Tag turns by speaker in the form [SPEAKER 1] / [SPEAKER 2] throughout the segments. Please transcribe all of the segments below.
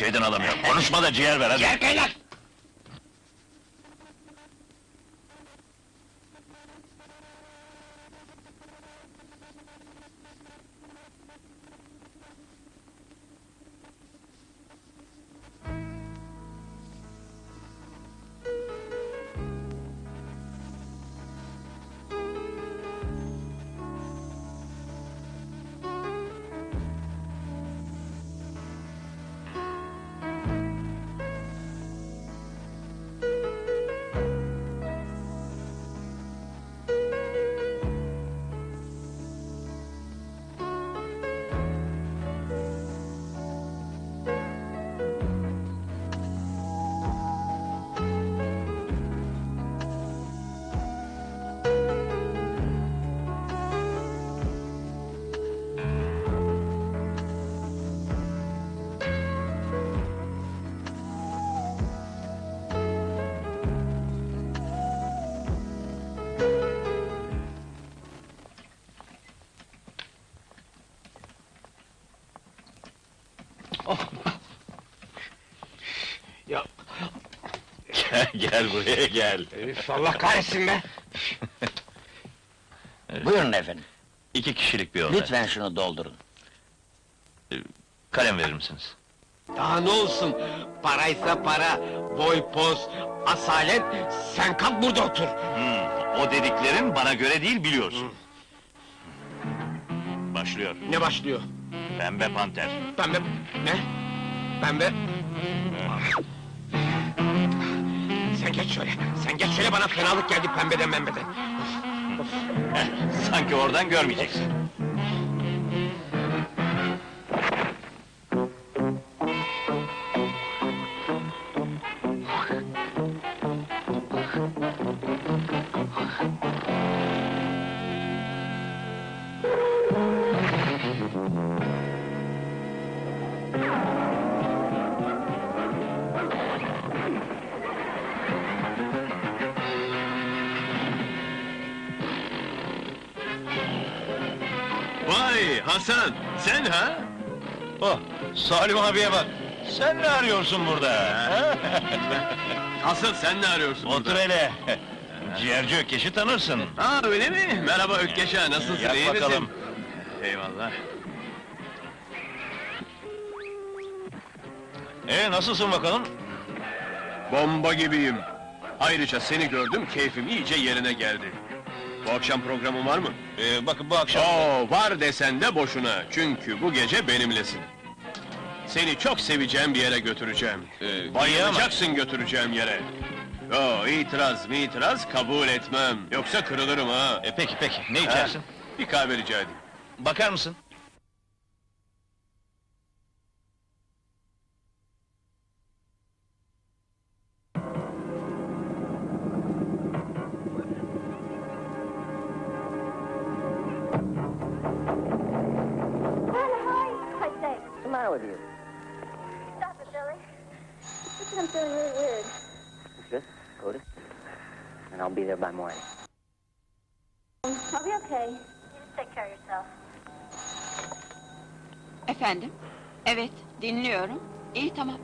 [SPEAKER 1] köyden adam yok. Konuşma da ciğer ver hadi.
[SPEAKER 2] Gel beyler! Ya
[SPEAKER 1] gel buraya gel.
[SPEAKER 2] herif Allah kahretsin be!
[SPEAKER 3] Buyurun efendim.
[SPEAKER 1] İki kişilik bir oda.
[SPEAKER 3] Lütfen şunu doldurun.
[SPEAKER 1] Kalem verir misiniz?
[SPEAKER 2] Daha ne olsun? Paraysa para, boy poz, asalet, sen kalk burada otur!
[SPEAKER 1] Hmm, o dediklerin bana göre değil biliyorsun. Başlıyor.
[SPEAKER 2] Ne başlıyor?
[SPEAKER 1] Pembe panter.
[SPEAKER 2] Pembe... Ne? Pembe... Sen geç şöyle, sen geç şöyle bana fenalık geldi pembeden membeden.
[SPEAKER 1] Heh, sanki oradan görmeyeceksin. Hasan, sen ha? Oh, Salim abiye bak. Sen ne arıyorsun burada? ha?
[SPEAKER 2] Asıl sen ne arıyorsun
[SPEAKER 1] Otur hele. Ciğerci Ökkeş'i tanırsın.
[SPEAKER 2] Ha öyle mi? Merhaba Ökkeş ağa, nasılsın,
[SPEAKER 1] Yap
[SPEAKER 2] iyi
[SPEAKER 1] bakalım.
[SPEAKER 2] misin? Eyvallah.
[SPEAKER 1] Ee, nasılsın bakalım?
[SPEAKER 4] Bomba gibiyim. Ayrıca seni gördüm, keyfim iyice yerine geldi. Bu akşam programın var mı?
[SPEAKER 1] Ee, bakın bu akşam...
[SPEAKER 4] Oo, var desen de boşuna. Çünkü bu gece benimlesin. Seni çok seveceğim bir yere götüreceğim.
[SPEAKER 1] Ee,
[SPEAKER 4] Bayılacaksın götüreceğim yere. Oo, itiraz mi itiraz kabul etmem. Yoksa kırılırım ha.
[SPEAKER 1] E, peki peki, ne içersin?
[SPEAKER 4] Bir kahve rica edeyim.
[SPEAKER 1] Bakar mısın?
[SPEAKER 3] Matter with you?
[SPEAKER 5] stop it, Billy. Listen, I'm feeling really weird.
[SPEAKER 3] Good. Go to... And I'll be there by morning.
[SPEAKER 5] I'll be okay. You just take care of yourself.
[SPEAKER 6] Efendim? Evet, dinliyorum. İyi tamam.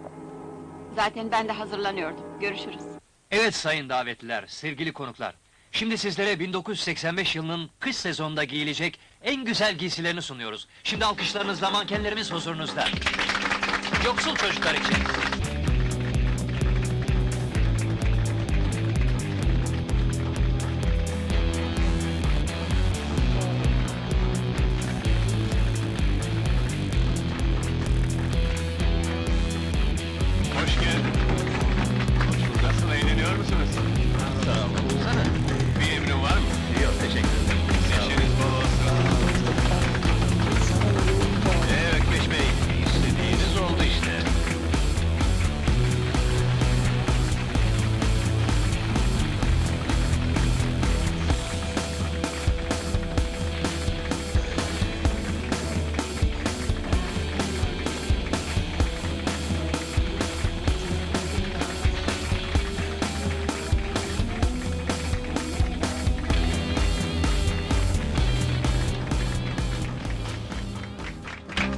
[SPEAKER 6] Zaten ben de hazırlanıyordum. Görüşürüz.
[SPEAKER 7] Evet sayın davetliler, sevgili konuklar. Şimdi sizlere 1985 yılının kış sezonunda giyilecek en güzel giysilerini sunuyoruz. Şimdi alkışlarınızla mankenlerimiz huzurunuzda. Yoksul çocuklar için.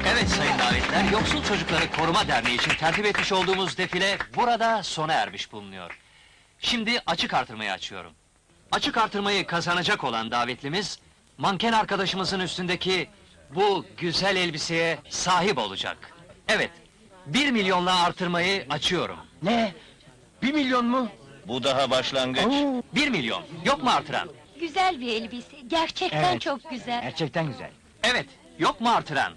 [SPEAKER 7] Davetler Yoksul Çocukları Koruma Derneği için tertip etmiş olduğumuz defile burada sona ermiş bulunuyor. Şimdi açık artırmayı açıyorum. Açık artırmayı kazanacak olan davetlimiz, manken arkadaşımızın üstündeki bu güzel elbiseye sahip olacak. Evet, bir milyonla artırmayı açıyorum.
[SPEAKER 2] Ne? Bir milyon mu?
[SPEAKER 1] Bu daha başlangıç.
[SPEAKER 7] Bir milyon, yok mu artıran?
[SPEAKER 5] Güzel bir elbise. Gerçekten
[SPEAKER 8] Evet.
[SPEAKER 5] çok güzel.
[SPEAKER 8] Gerçekten güzel.
[SPEAKER 7] Evet, yok mu artıran?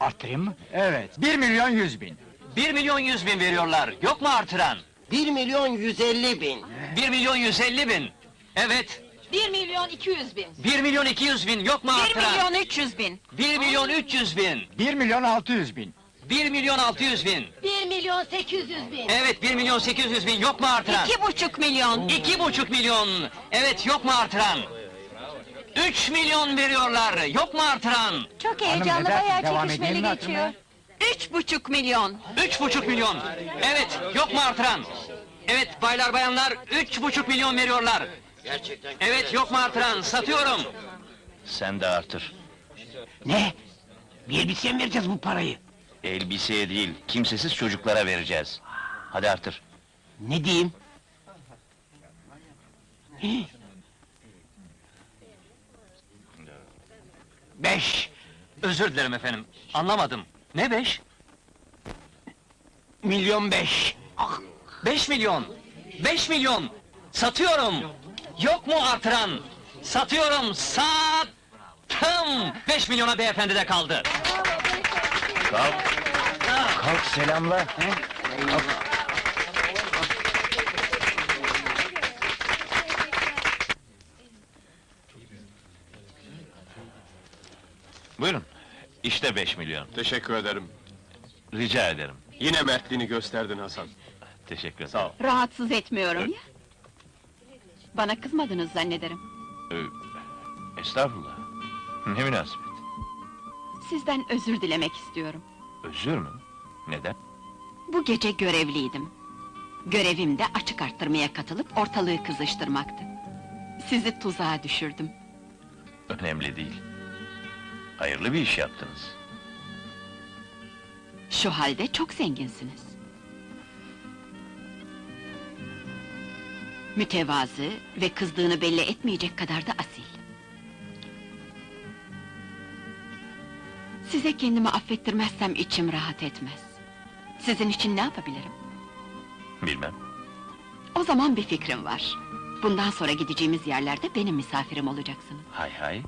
[SPEAKER 8] Arttırayım mı? Evet. Bir milyon yüz bin.
[SPEAKER 7] Bir milyon yüz bin veriyorlar, yok mu artıran?
[SPEAKER 2] 1 milyon 150 bin.
[SPEAKER 7] Bir milyon yüz elli bin. Evet,
[SPEAKER 6] 1 milyon 200 bin.
[SPEAKER 7] bir milyon iki yüz bin, yok mu
[SPEAKER 6] 1
[SPEAKER 7] artıran?
[SPEAKER 6] milyon 300 bin.
[SPEAKER 7] Bir milyon üç yüz bin.
[SPEAKER 8] Bir milyon altı yüz bin.
[SPEAKER 7] Bir milyon altı yüz bin.
[SPEAKER 5] 1 milyon 800 bin.
[SPEAKER 7] Evet, bir milyon sekiz yüz bin, yok mu artıran?
[SPEAKER 6] İki buçuk milyon.
[SPEAKER 7] İki buçuk milyon. Evet, yok mu artıran? Üç milyon veriyorlar, yok mu artıran?
[SPEAKER 5] Çok heyecanlı,
[SPEAKER 8] neden?
[SPEAKER 5] bayağı
[SPEAKER 8] Devam
[SPEAKER 5] çekişmeli
[SPEAKER 8] mi
[SPEAKER 5] geçiyor.
[SPEAKER 6] Üç buçuk milyon.
[SPEAKER 7] Üç buçuk milyon. Evet, yok mu artıran? Evet, baylar bayanlar, üç buçuk milyon veriyorlar.
[SPEAKER 2] Gerçekten.
[SPEAKER 7] Evet, yok mu artıran? Satıyorum.
[SPEAKER 1] Sen de artır.
[SPEAKER 2] Ne? Bir elbiseye mi vereceğiz bu parayı?
[SPEAKER 1] Elbiseye değil, kimsesiz çocuklara vereceğiz. Hadi artır.
[SPEAKER 2] Ne diyeyim? Beş.
[SPEAKER 7] Özür dilerim efendim, anlamadım. Ne beş?
[SPEAKER 2] Milyon beş.
[SPEAKER 7] Ah, Beş milyon! Beş milyon! Satıyorum! Yok mu artıran? Satıyorum, sattım! Beş milyona beyefendi de kaldı.
[SPEAKER 1] Kalk. Kalk selamla. Buyurun. İşte beş milyon.
[SPEAKER 4] Teşekkür ederim.
[SPEAKER 1] Rica ederim.
[SPEAKER 4] Yine mertliğini gösterdin Hasan.
[SPEAKER 1] Teşekkür ederim.
[SPEAKER 4] Sağ ol.
[SPEAKER 6] Rahatsız etmiyorum ya. Bana kızmadınız zannederim.
[SPEAKER 1] Ee, estağfurullah. Ne münasebet.
[SPEAKER 6] Sizden özür dilemek istiyorum.
[SPEAKER 1] Özür mü? Neden?
[SPEAKER 6] Bu gece görevliydim. Görevim de açık arttırmaya katılıp ortalığı kızıştırmaktı. Sizi tuzağa düşürdüm.
[SPEAKER 1] Önemli değil. Hayırlı bir iş yaptınız.
[SPEAKER 6] Şu halde çok zenginsiniz. Mütevazı ve kızdığını belli etmeyecek kadar da asil. Size kendimi affettirmezsem içim rahat etmez. Sizin için ne yapabilirim?
[SPEAKER 1] Bilmem.
[SPEAKER 6] O zaman bir fikrim var. Bundan sonra gideceğimiz yerlerde benim misafirim olacaksınız.
[SPEAKER 1] Hay hay.